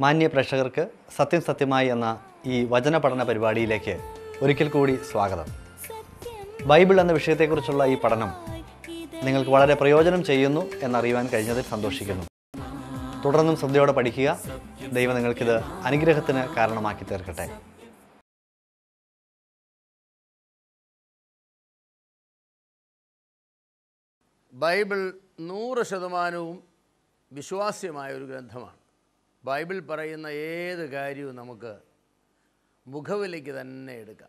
മാന്യ പ്രേക്ഷകർക്ക് സത്യം സത്യമായി എന്ന ഈ വചന പഠന പരിപാടിയിലേക്ക് ഒരിക്കൽ കൂടി സ്വാഗതം. ബൈബിൾ എന്ന വിഷയത്തെക്കുറിച്ചുള്ള ഈ പഠനം നിങ്ങൾക്ക് വളരെ പ്രയോജനം ചെയ്യുന്നു എന്നറിയുവാൻ കഴിഞ്ഞതിൽ സന്തോഷിക്കുന്നു. തുടർന്നും ശ്രദ്ധയോടെ പഠിക്കുക. ദൈവം നിങ്ങൾക്കിത് അനുഗ്രഹത്തിന് കാരണമാക്കി തീർക്കട്ടെ. ബൈബിൾ നൂറ് ശതമാനവും വിശ്വാസ്യമായ ഒരു ഗ്രന്ഥമാണ്. ബൈബിൾ പറയുന്ന ഏത് കാര്യവും നമുക്ക് മുഖവിലേക്ക് തന്നെ എടുക്കാം.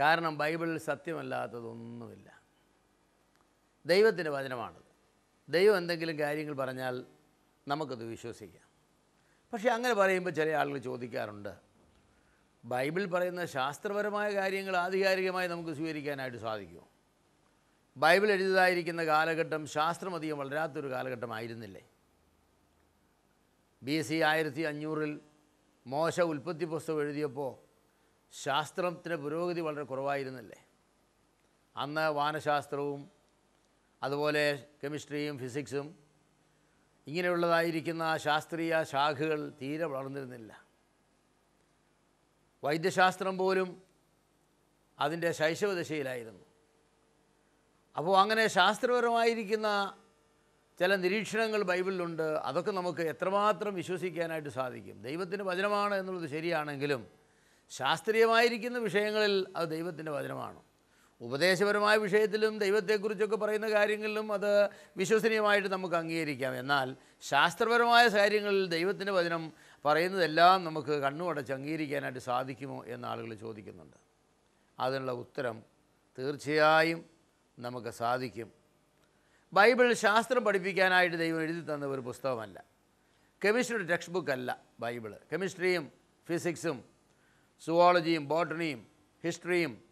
കാരണം ബൈബിളിൽ സത്യമല്ലാത്തതൊന്നുമില്ല. ദൈവത്തിന്റെ വചനമാണത്. ദൈവം എന്തെങ്കിലും കാര്യങ്ങൾ പറഞ്ഞാൽ നമുക്കത് വിശ്വസിക്കാം. പക്ഷേ അങ്ങനെ പറയുമ്പോൾ ചില ആളുകൾ ചോദിക്കാറുണ്ട് ബൈബിൾ പറയുന്ന ശാസ്ത്രപരമായ കാര്യങ്ങൾ ആധികാരികമായി നമുക്ക് സ്വീകരിക്കാനായിട്ട് സാധിക്കുമോ? ബൈബിൾ എഴുതിയതായിരിക്കുന്ന കാലഘട്ടം ശാസ്ത്രം അധികം വളരാത്തൊരു കാലഘട്ടമായിരുന്നില്ലേ? ബി സി ആയിരത്തി അഞ്ഞൂറിൽ മോശ ഉൽപ്പത്തി പുസ്തകം എഴുതിയപ്പോൾ ശാസ്ത്രത്തിന്റെ പുരോഗതി വളരെ കുറവായിരുന്നല്ലേ? അന്ന് വാനശാസ്ത്രവും അതുപോലെ കെമിസ്ട്രിയും ഫിസിക്സും ഇങ്ങനെയുള്ളതായിരിക്കുന്ന ശാസ്ത്രീയ ശാഖകൾ തീരെ വളർന്നിരുന്നില്ല. വൈദ്യശാസ്ത്രം പോലും അതിന്റെ ശൈശവദശയിലായിരുന്നു. അപ്പോൾ അങ്ങനെ ശാസ്ത്രപരമായിരിക്കുന്ന ചില നിരീക്ഷണങ്ങൾ ബൈബിളിലുണ്ട്. അതൊക്കെ നമുക്ക് എത്രമാത്രം വിശ്വസിക്കാനായിട്ട് സാധിക്കും. ദൈവത്തിന്റെ വചനമാണ് എന്നുള്ളത് ശരിയാണെങ്കിലും ശാസ്ത്രീയമായിരിക്കുന്ന വിഷയങ്ങളിൽ അത് ദൈവത്തിന്റെ വചനമാണ്. ഉപദേശപരമായ വിഷയത്തിലും ദൈവത്തെക്കുറിച്ചൊക്കെ പറയുന്ന കാര്യങ്ങളിലും അത് വിശ്വസനീയമായിട്ട് നമുക്ക് അംഗീകരിക്കാം. എന്നാൽ ശാസ്ത്രപരമായ കാര്യങ്ങളിൽ ദൈവത്തിന്റെ വചനം പറയുന്നതെല്ലാം നമുക്ക് കണ്ണുമടച്ച് അംഗീകരിക്കാനായിട്ട് സാധിക്കുമോ എന്ന് ആളുകൾ ചോദിക്കുന്നുണ്ട്. അതിനുള്ള ഉത്തരം തീർച്ചയായും നമുക്ക് സാധിക്കും. ബൈബിൾ ശാസ്ത്രം പഠിപ്പിക്കാനായിട്ട് ദൈവം എഴുതി തന്ന ഒരു പുസ്തകമല്ല. കെമിസ്ട്രിയുടെ ടെക്സ്റ്റ് ബുക്ക് അല്ല ബൈബിൾ കെമിസ്ട്രിയും ഫിസിക്സും സുവോളജിയും ബോട്ടണിയും ഹിസ്റ്ററിയും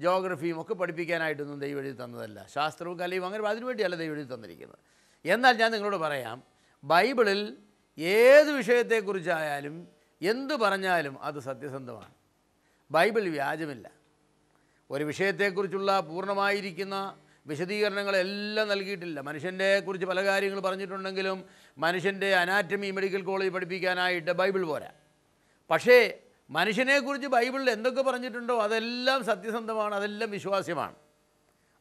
ജോഗ്രഫിയും ഒക്കെ പഠിപ്പിക്കാനായിട്ടൊന്നും ദൈവം എഴുതി തന്നതല്ല. ശാസ്ത്രവും കലയും അങ്ങനെ അതിനുവേണ്ടിയല്ല ദൈവം എഴുതി തന്നിരിക്കുന്നത്. എന്നാൽ ഞാൻ നിങ്ങളോട് പറയാം ബൈബിളിൽ ഏത് വിഷയത്തെക്കുറിച്ചായാലും എന്തു പറഞ്ഞാലും അത് സത്യസന്ധമാണ്. ബൈബിൾ വ്യാജമില്ല. ഒരു വിഷയത്തെക്കുറിച്ചുള്ള പൂർണമായിരിക്കുന്ന വിശദീകരണങ്ങളെല്ലാം നൽകിയിട്ടില്ല. മനുഷ്യന്റെ കുറിച്ച് പല കാര്യങ്ങൾ പറഞ്ഞിട്ടുണ്ടെങ്കിലും മനുഷ്യന്റെ അനാറ്റമി മെഡിക്കൽ കോളേജ് പഠിപ്പിക്കാനായിട്ട് ബൈബിൾ പോരാ. പക്ഷേ മനുഷ്യനെക്കുറിച്ച് ബൈബിളിൽ എന്തൊക്കെ പറഞ്ഞിട്ടുണ്ടോ അതെല്ലാം സത്യസന്ധമാണ് അതെല്ലാം വിശ്വാസ്യമാണ്.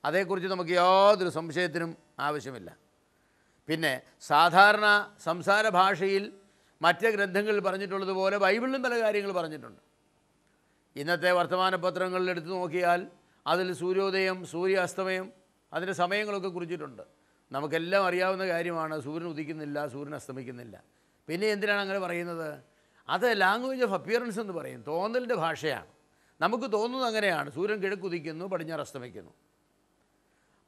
അതേക്കുറിച്ച് നമുക്ക് യാതൊരു സംശയത്തിനും ആവശ്യമില്ല. പിന്നെ സാധാരണ സംസാര ഭാഷയിൽ മറ്റ് ഗ്രന്ഥങ്ങളിൽ പറഞ്ഞിട്ടുള്ളതുപോലെ ബൈബിളിലും പല കാര്യങ്ങൾ പറഞ്ഞിട്ടുണ്ട്. ഇന്നത്തെ വർത്തമാന പത്രങ്ങളിൽ എടുത്തു നോക്കിയാൽ അതിൽ സൂര്യോദയം സൂര്യാസ്തമയം അതിന്റെ സമയങ്ങളൊക്കെ കുറിച്ചിട്ടുണ്ട്. നമുക്കെല്ലാം അറിയാവുന്ന കാര്യമാണ് സൂര്യൻ ഉദിക്കുന്നില്ല സൂര്യൻ അസ്തമിക്കുന്നില്ല. പിന്നെ എന്തിനാണ് അങ്ങനെ പറയുന്നത്? അത് ലാംഗ്വേജ് ഓഫ് അപ്പിയറൻസ് എന്ന് പറയും. തോന്നലിന്റെ ഭാഷയാണ്. നമുക്ക് തോന്നുന്നത് അങ്ങനെയാണ്. സൂര്യൻ കിഴക്കുദിക്കുന്നു പടിഞ്ഞാറ് അസ്തമിക്കുന്നു.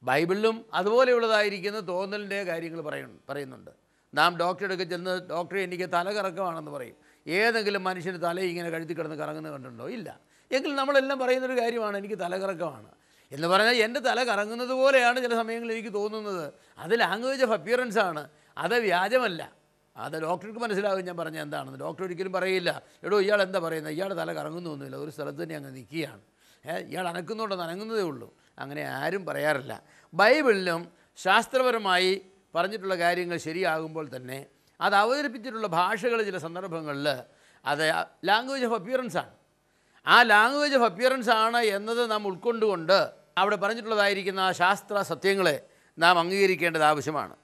ബൈബിളിലും അതുപോലെയുള്ളതായിരിക്കുന്ന തോന്നലിന്റെ കാര്യങ്ങൾ പറയുന്നു പറയുന്നുണ്ട്. നാം ഡോക്ടറെ അടുക്കൽ ചെന്ന് ഡോക്ടറെ എനിക്ക് തല കറക്കമാണെന്ന് പറയും. ഏതെങ്കിലും മനുഷ്യന് തല ഇങ്ങനെ കഴുത്തി കിടന്ന് കറങ്ങുന്നത് കണ്ടിട്ടുണ്ടോ? ഇല്ല. എങ്കിൽ നമ്മളെല്ലാം പറയുന്നൊരു കാര്യമാണ് എനിക്ക് തലകറക്കമാണ് എന്ന് പറഞ്ഞാൽ എന്റെ തല കറങ്ങുന്നത് പോലെയാണ് ചില സമയങ്ങളിൽ എനിക്ക് തോന്നുന്നത്. അത് ലാംഗ്വേജ് ഓഫ് അപ്പിയറൻസ് ആണ്. അത് വ്യാജമല്ല. അത് ഡോക്ടർക്ക് മനസ്സിലാവും ഞാൻ പറഞ്ഞ എന്താണെന്ന് ഡോക്ടർ ഒരിക്കലും പറയില്ല. എടോ ഇയാൾ എന്താ പറയുന്നത്? ഇയാളുടെ തല കറങ്ങുന്നൊന്നുമില്ല ഒരു സ്ഥലത്ത് തന്നെ അങ്ങ് നിൽക്കുകയാണ്. ഇയാൾ അനക്കുന്നുണ്ടെന്ന് അനങ്ങുന്നതേ ഉള്ളൂ. അങ്ങനെ ആരും പറയാറില്ല. ബൈബിളിലും ശാസ്ത്രപരമായി പറഞ്ഞിട്ടുള്ള കാര്യങ്ങൾ ശരിയാകുമ്പോൾ തന്നെ അത് അവതരിപ്പിച്ചിട്ടുള്ള ഭാഷകൾ ചില സന്ദർഭങ്ങളിൽ അത് ലാംഗ്വേജ് ഓഫ് അപ്പിയറൻസ് ആണ്. ആ ലാംഗ്വേജ് ഓഫ് അപ്പിയറൻസ് ആണ് എന്നത് നാം ഉൾക്കൊണ്ടുകൊണ്ട് അവിടെ പറഞ്ഞിട്ടുള്ളതായിരിക്കുന്ന ആ ശാസ്ത്ര സത്യങ്ങളെ നാം അംഗീകരിക്കേണ്ടത് ആവശ്യമാണ്.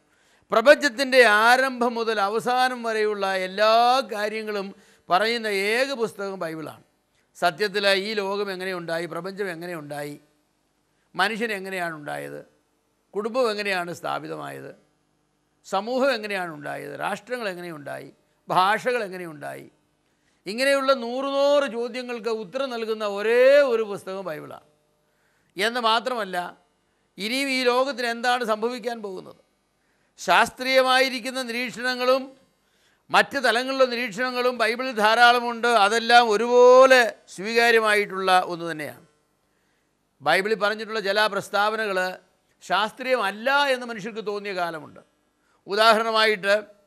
പ്രപഞ്ചത്തിന്റെ ആരംഭം മുതൽ അവസാനം വരെയുള്ള എല്ലാ കാര്യങ്ങളും പറയുന്ന ഏക പുസ്തകം ബൈബിളാണ്. സത്യത്തിൽ ഈ ലോകം എങ്ങനെയുണ്ടായി പ്രപഞ്ചം എങ്ങനെയുണ്ടായി മനുഷ്യൻ എങ്ങനെയാണ് ഉണ്ടായത് കുടുംബം എങ്ങനെയാണ് സ്ഥാപിതമായത് സമൂഹം എങ്ങനെയാണ് ഉണ്ടായത് രാഷ്ട്രങ്ങൾ എങ്ങനെയുണ്ടായി ഭാഷകൾ എങ്ങനെയുണ്ടായി ഇങ്ങനെയുള്ള നൂറുനൂറ് നൂറ് ചോദ്യങ്ങൾക്ക് ഉത്തരം നൽകുന്ന ഒരേ ഒരു പുസ്തകം ബൈബിളാണ് എന്ന് മാത്രമല്ല ഇനിയും ഈ ലോകത്തിന് എന്താണ് സംഭവിക്കാൻ പോകുന്നത്? ശാസ്ത്രീയമായിരിക്കുന്ന നിരീക്ഷണങ്ങളും മറ്റ് തലങ്ങളിലെ നിരീക്ഷണങ്ങളും ബൈബിളിൽ ധാരാളമുണ്ട്. അതെല്ലാം ഒരുപോലെ സ്വീകാര്യമായിട്ടുള്ള ഒന്ന് തന്നെയാണ്. ബൈബിളിൽ പറഞ്ഞിട്ടുള്ള ചില പ്രസ്താവനകൾ ശാസ്ത്രീയമല്ല എന്ന് മനുഷ്യർക്ക് തോന്നിയ കാലമുണ്ട്. ഉദാഹരണമായിട്ട്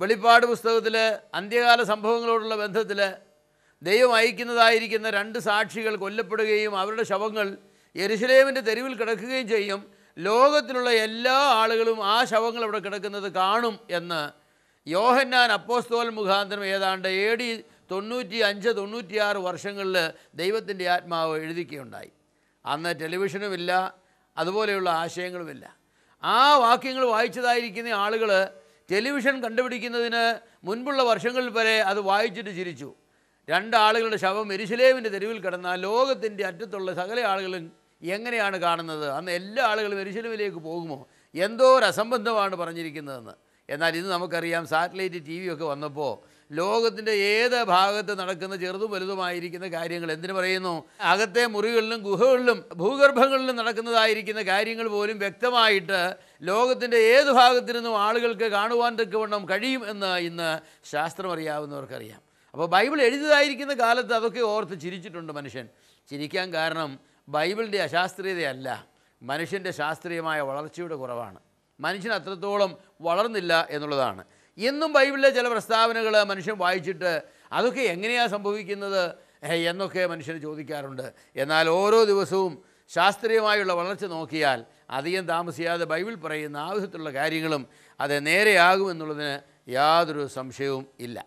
വെളിപ്പാട് പുസ്തകത്തിൽ അന്ത്യകാല സംഭവങ്ങളോടുള്ള ബന്ധത്തിൽ ദൈവം അയക്കുന്നതായിരിക്കുന്ന രണ്ട് സാക്ഷികൾ കൊല്ലപ്പെടുകയും അവരുടെ ശവങ്ങൾ യരുശലേമിന്റെ തെരുവിൽ കിടക്കുകയും ചെയ്യും. ലോകത്തിലുള്ള എല്ലാ ആളുകളും ആ ശവങ്ങൾ അവിടെ കിടക്കുന്നത് കാണും എന്ന് യോഹന്നാൻ അപ്പോസ്തോൽ മുഖാന്തരം ഏതാണ്ട് എ ഡി തൊണ്ണൂറ്റി അഞ്ച് തൊണ്ണൂറ്റിയാറ് വർഷങ്ങളിൽ ദൈവത്തിന്റെ ആത്മാവ് എഴുതിക്കുകയുണ്ടായി. അന്ന് ടെലിവിഷനുമില്ല അതുപോലെയുള്ള ആശയങ്ങളുമില്ല. ആ വാക്യങ്ങൾ വായിച്ചതായിരിക്കുന്ന ആളുകൾ ടെലിവിഷൻ കണ്ടുപിടിക്കുന്നതിന് മുൻപുള്ള വർഷങ്ങളിൽ വരെ അത് വായിച്ചിട്ട് ചിരിച്ചു. രണ്ടാളുകളുടെ ശവം എരിശിലേവിന്റെ തെരുവിൽ കിടന്നാൽ ലോകത്തിന്റെ അറ്റത്തുള്ള സകല ആളുകളും എങ്ങനെയാണ് കാണുന്നത്? അന്ന് എല്ലാ ആളുകളും എരിശിലേവിലേക്ക് പോകുമോ? എന്തോ ഒരു അസംബന്ധമാണ് പറഞ്ഞിരിക്കുന്നതെന്ന്. എന്നാൽ ഇന്ന് നമുക്കറിയാം സാറ്റലൈറ്റ് ടി ഒക്കെ വന്നപ്പോൾ ലോകത്തിന്റെ ഏത് ഭാഗത്ത് നടക്കുന്ന ചെറുതും വലുതുമായിരിക്കുന്ന കാര്യങ്ങൾ എന്തിനു പറയുന്നു? അകത്തെ മുറികളിലും ഗുഹകളിലും ഭൂഗർഭങ്ങളിലും നടക്കുന്നതായിരിക്കുന്ന കാര്യങ്ങൾ പോലും വ്യക്തമായിട്ട് ലോകത്തിന്റെ ഏത് ഭാഗത്തിരുന്നും ആളുകൾക്ക് കാണുവാൻ തക്കവണ്ണം കഴിയും എന്ന് ഇന്ന് ശാസ്ത്രം അറിയാവുന്നവർക്കറിയാം അപ്പോൾ ബൈബിൾ എഴുതിയതായിരിക്കുന്ന കാലത്ത് അതൊക്കെ ഓർത്ത് ചിരിച്ചിട്ടുണ്ട് മനുഷ്യൻ. ചിരിക്കാൻ കാരണം ബൈബിളിന്റെ അശാസ്ത്രീയതയല്ല. മനുഷ്യന്റെ ശാസ്ത്രീയമായ വളർച്ചയുടെ കുറവാണ്. മനുഷ്യൻ അത്രത്തോളം വളർന്നില്ല എന്നുള്ളതാണ്. എന്നും ബൈബിളിലെ ചില പ്രസ്താവനകൾ മനുഷ്യൻ വായിച്ചിട്ട് അതൊക്കെ എങ്ങനെയാണ് സംഭവിക്കുന്നത്? എന്നൊക്കെ മനുഷ്യർ ചോദിക്കാറുണ്ട്. എന്നാൽ ഓരോ ദിവസവും ശാസ്ത്രീയമായുള്ള വളർച്ച നോക്കിയാൽ അധികം താമസിയാതെ ബൈബിൾ പറയുന്ന ആവശ്യത്തിലുള്ള കാര്യങ്ങളും അത് നേരെയാകുമെന്നുള്ളതിന് യാതൊരു സംശയവും ഇല്ല.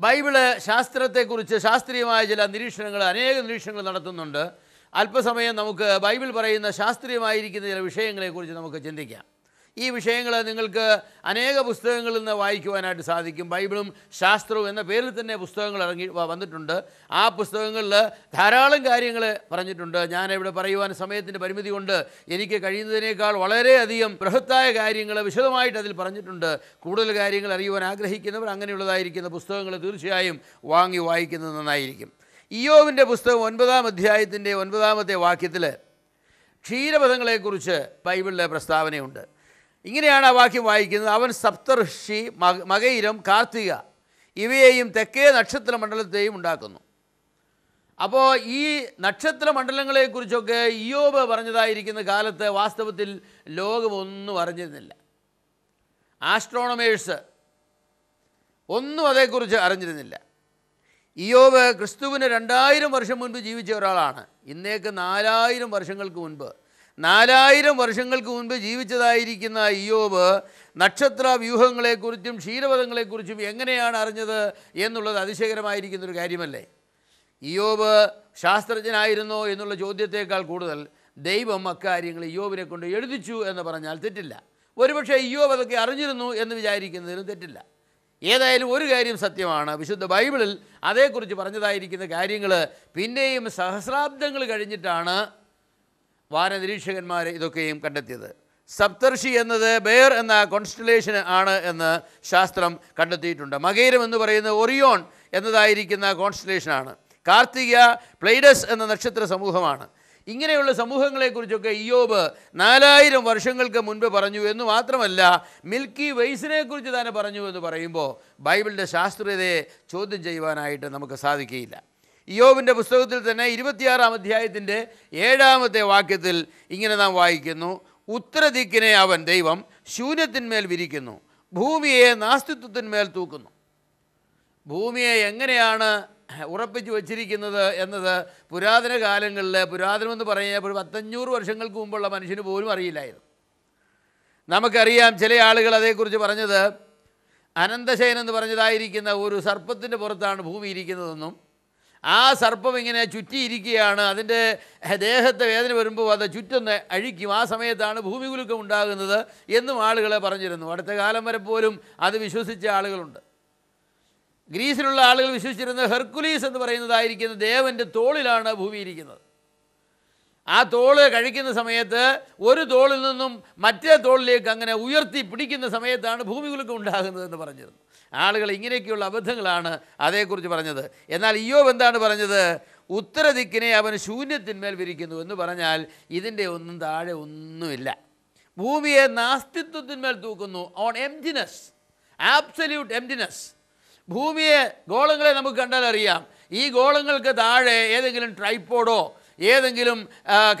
ബൈബിൾ ശാസ്ത്രത്തെക്കുറിച്ച് ശാസ്ത്രീയമായ ചില നിരീക്ഷണങ്ങൾ അനേക നിരീക്ഷണങ്ങൾ നടത്തുന്നുണ്ട്. അല്പസമയം നമുക്ക് ബൈബിൾ പറയുന്ന ശാസ്ത്രീയമായിരിക്കുന്ന ചില വിഷയങ്ങളെക്കുറിച്ച് നമുക്ക് ചിന്തിക്കാം. ഈ വിഷയങ്ങൾ നിങ്ങൾക്ക് അനേക പുസ്തകങ്ങളിൽ നിന്ന് വായിക്കുവാനായിട്ട് സാധിക്കും. ബൈബിളും ശാസ്ത്രവും എന്ന പേരിൽ തന്നെ പുസ്തകങ്ങൾ ഇറങ്ങി വന്നിട്ടുണ്ട്. ആ പുസ്തകങ്ങളിൽ ധാരാളം കാര്യങ്ങൾ പറഞ്ഞിട്ടുണ്ട്. ഞാൻ ഇവിടെ പറയുവാൻ സമയത്തിന്റെ പരിമിതി കൊണ്ട് എനിക്ക് കഴിയുന്നതിനേക്കാൾ വളരെയധികം ബൃഹത്തായ കാര്യങ്ങൾ വിശദമായിട്ട് അതിൽ പറഞ്ഞിട്ടുണ്ട്. കൂടുതൽ കാര്യങ്ങൾ അറിയുവാൻ ആഗ്രഹിക്കുന്നവർ അങ്ങനെയുള്ളതായിരിക്കുന്ന പുസ്തകങ്ങൾ തീർച്ചയായും വാങ്ങി വായിക്കുന്നത് നന്നായിരിക്കും. ഇയോവിന്റെ പുസ്തകം ഒൻപതാം അധ്യായത്തിന്റെ ഒൻപതാമത്തെ വാക്യത്തിൽ ക്ഷീരപഥങ്ങളെക്കുറിച്ച് ബൈബിളിലെ പ്രസ്താവനയുണ്ട്. ഇങ്ങനെയാണ് ആ വാക്യം വായിക്കുന്നത്. അവൻ സപ്തർഷി മക മകയിരം കാർത്തിക ഇവയെയും തെക്കേ നക്ഷത്ര മണ്ഡലത്തെയും ഉണ്ടാക്കുന്നു. അപ്പോൾ ഈ നക്ഷത്ര മണ്ഡലങ്ങളെക്കുറിച്ചൊക്കെ ഇയോബ് പറഞ്ഞതായിരിക്കുന്ന കാലത്ത് വാസ്തവത്തിൽ ലോകമൊന്നും അറിഞ്ഞിരുന്നില്ല. ആസ്ട്രോണമേഴ്സ് ഒന്നും അതേക്കുറിച്ച് അറിഞ്ഞിരുന്നില്ല. ഇയോബ് ക്രിസ്തുവിന് രണ്ടായിരം വർഷം മുൻപ് ജീവിച്ച ഒരാളാണ്. ഇന്നേക്ക് നാലായിരം വർഷങ്ങൾക്ക് മുൻപ് നാലായിരം വർഷങ്ങൾക്ക് മുൻപ് ജീവിച്ചതായിരിക്കുന്ന ഇയോബ് നക്ഷത്ര വ്യൂഹങ്ങളെക്കുറിച്ചും ക്ഷീരപഥങ്ങളെക്കുറിച്ചും എങ്ങനെയാണ് അറിഞ്ഞത് എന്നുള്ളത് അതിശയകരമായിരിക്കുന്ന ഒരു കാര്യമല്ലേ? ഇയോബ് ശാസ്ത്രജ്ഞനായിരുന്നോ എന്നുള്ള ചോദ്യത്തേക്കാൾ കൂടുതൽ ദൈവം അക്കാര്യങ്ങൾ ഇയോബിനെ കൊണ്ട് എഴുതിച്ചു എന്ന് പറഞ്ഞാൽ തെറ്റില്ല. ഒരുപക്ഷെ ഇയോബ് അതൊക്കെ അറിഞ്ഞിരുന്നു എന്ന് വിചാരിക്കുന്നതിനും തെറ്റില്ല. ഏതായാലും ഒരു കാര്യം സത്യമാണ്. വിശുദ്ധ ബൈബിളിൽ അതേക്കുറിച്ച് പറഞ്ഞതായിരിക്കുന്ന കാര്യങ്ങൾ പിന്നെയും സഹസ്രാബ്ദങ്ങൾ കഴിഞ്ഞിട്ടാണ് വാനനിരീക്ഷകന്മാർ ഇതൊക്കെയും കണ്ടെത്തിയത്. സപ്തർഷി എന്നത് ബെയർ എന്ന കോൺസ്റ്റലേഷൻ ആണ് എന്ന് ശാസ്ത്രം കണ്ടെത്തിയിട്ടുണ്ട്. മകേരം എന്ന് പറയുന്നത് ഒറിയോൺ എന്നതായിരിക്കുന്ന കോൺസ്റ്റലേഷനാണ് കാർത്തിക പ്ലൈഡസ് എന്ന നക്ഷത്ര സമൂഹമാണ്. ഇങ്ങനെയുള്ള സമൂഹങ്ങളെക്കുറിച്ചൊക്കെ ഇയോബ് നാലായിരം വർഷങ്ങൾക്ക് മുൻപ് പറഞ്ഞു എന്ന് മാത്രമല്ല മിൽക്കി വെയ്സിനെ കുറിച്ച് തന്നെ പറഞ്ഞു എന്ന് പറയുമ്പോൾ ബൈബിളിന്റെ ശാസ്ത്രീയതയെ ചോദ്യം ചെയ്യുവാനായിട്ട് നമുക്ക് സാധിക്കുകയില്ല. ഇയോബിന്റെ പുസ്തകത്തിൽ തന്നെ ഇരുപത്തിയാറാം അധ്യായത്തിന്റെ ഏഴാമത്തെ വാക്യത്തിൽ ഇങ്ങനെ നാം വായിക്കുന്നു ഉത്തരദിക്കിനെ അവൻ ദൈവം ശൂന്യത്തിന്മേൽ വിരിക്കുന്നു ഭൂമിയെ നാസ്തിത്വത്തിന്മേൽ തൂക്കുന്നു. ഭൂമിയെ എങ്ങനെയാണ് ഉറപ്പിച്ചു വച്ചിരിക്കുന്നത് എന്നത് പുരാതന കാലങ്ങളിൽ പുരാതനമെന്ന് പറയുമ്പോൾ പത്തഞ്ഞൂറ് വർഷങ്ങൾക്ക് മുമ്പുള്ള മനുഷ്യന് പോലും അറിയില്ലായിരുന്നു. നമുക്കറിയാം ചില ആളുകൾ അതേക്കുറിച്ച് പറഞ്ഞത് അനന്തശയൻ എന്ന് പറഞ്ഞതായിരിക്കുന്ന ഒരു സർപ്പത്തിന്റെ പുറത്താണ് ഭൂമി ഇരിക്കുന്നതെന്നും ആ സർപ്പം ഇങ്ങനെ ചുറ്റിയിരിക്കുകയാണ്. അതിന്റെ ദേഹത്തെ വേദന വരുമ്പോൾ അത് ചുറ്റൊന്ന് അഴിക്കും. ആ സമയത്താണ് ഭൂമി കുലുക്കം ഉണ്ടാകുന്നത് എന്നും ആളുകളെ പറഞ്ഞിരുന്നു. അടുത്ത കാലം വരെ പോലും അത് വിശ്വസിച്ച ആളുകളുണ്ട്. ഗ്രീസിലുള്ള ആളുകൾ വിശ്വസിച്ചിരുന്നത് ഹെർക്കുലീസ് എന്ന് പറയുന്നതായിരിക്കുന്ന ദേവന്റെ തോളിലാണ് ഭൂമി ഇരിക്കുന്നത്. ആ തോൾ കഴിക്കുന്ന സമയത്ത് ഒരു തോളിൽ നിന്നും മറ്റേ തോളിലേക്ക് അങ്ങനെ ഉയർത്തി പിടിക്കുന്ന സമയത്താണ് ഭൂമി ഭൂമികുലുക്കം ഉണ്ടാകുന്നതെന്ന് പറഞ്ഞിരുന്നു. ആളുകൾ ഇങ്ങനെയൊക്കെയുള്ള അബദ്ധങ്ങളാണ് അതേക്കുറിച്ച് പറഞ്ഞത്. എന്നാൽ ഇയോബ് എന്താണ് പറഞ്ഞത്? ഉത്തരദിക്കിനെ അവൻ ശൂന്യത്തിന്മേൽ വിരിക്കുന്നു എന്ന് പറഞ്ഞാൽ ഇതിന്റെ ഒന്നും താഴെ ഒന്നുമില്ല. ഭൂമിയെ നാസ്തിത്വത്തിന്മേൽ തൂക്കുന്നു. ഓൺ എംറ്റിനെസ് ആബ്സല്യൂട്ട് എംറ്റിനെസ് ഭൂമിയെ ഗോളങ്ങളെ നമുക്ക് കണ്ടാൽ അറിയാം. ഈ ഗോളങ്ങൾക്ക് താഴെ ഏതെങ്കിലും ട്രൈപ്പോഡോ ഏതെങ്കിലും